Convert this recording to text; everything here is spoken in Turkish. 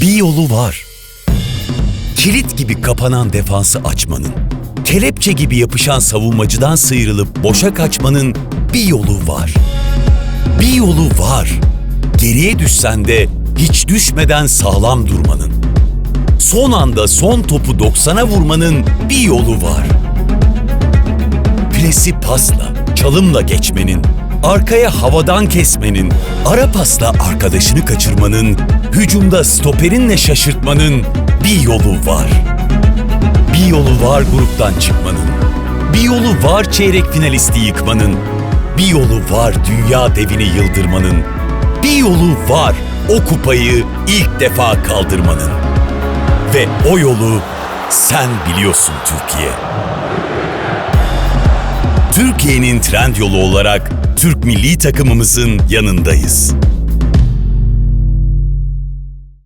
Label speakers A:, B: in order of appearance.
A: Bir yolu var. Kilit gibi kapanan defansı açmanın, kelepçe gibi yapışan savunmacıdan sıyrılıp boşa kaçmanın bir yolu var. Bir yolu var. Geriye düşsen de hiç düşmeden sağlam durmanın. Son anda son topu 90'a vurmanın bir yolu var. Presi pasla, çalımla geçmenin, arkaya havadan kesmenin, ara pasla arkadaşını kaçırmanın, hücumda stoperinle şaşırtmanın bir yolu var. Bir yolu var gruptan çıkmanın. Bir yolu var çeyrek finalisti yıkmanın. Bir yolu var dünya devini yıldırmanın. Bir yolu var o kupayı ilk defa kaldırmanın. Ve o yolu sen biliyorsun Türkiye. Türkiye'nin trend yolu olarak Türk milli takımımızın yanındayız.